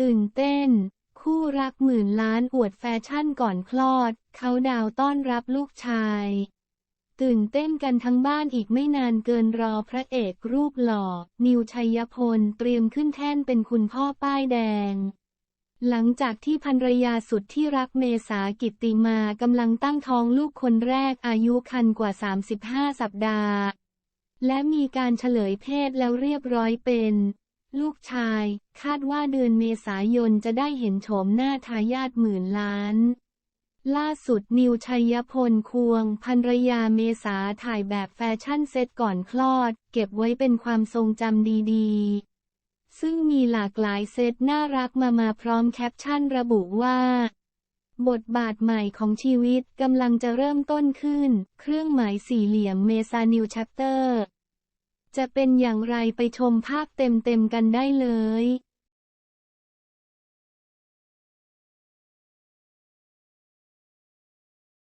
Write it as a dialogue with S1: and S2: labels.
S1: ตื่นเต้น คู่รักหมื่นล้านอวดแฟชั่นก่อนคลอด เขาดาวต้อนรับลูกชาย ตื่นเต้นกันทั้งบ้านอีกไม่นานเกินรอพระเอกรูปหล่อ นิวชัยพลเตรียมขึ้นแท่นเป็นคุณพ่อป้ายแดง หลังจากที่ภรรยาสุดที่รักเมษากิตติมากำลังตั้งท้องลูกคนแรกอายุคันกว่า 35 สัปดาห์ และมีการเฉลยเพศแล้วเรียบร้อยเป็น ลูกชาย คาดว่าเดือนเมษายนจะได้เห็นโฉมหน้าทายาทหมื่นล้าน ล่าสุดนิวชัยพลควงภรรยาเมษาถ่ายแบบแฟชั่นเซ็ตก่อนคลอด เก็บไว้เป็นความทรงจำดีๆ ซึ่งมีหลากหลายเซตน่ารักมามาพร้อมแคปชั่นระบุว่า บทบาทใหม่ของชีวิตกำลังจะเริ่มต้นขึ้น เครื่องหมายสี่เหลี่ยมเมษานิวแชปเตอร์ จะเป็นอย่างไรไปชมภาพเต็มๆกันได้เลย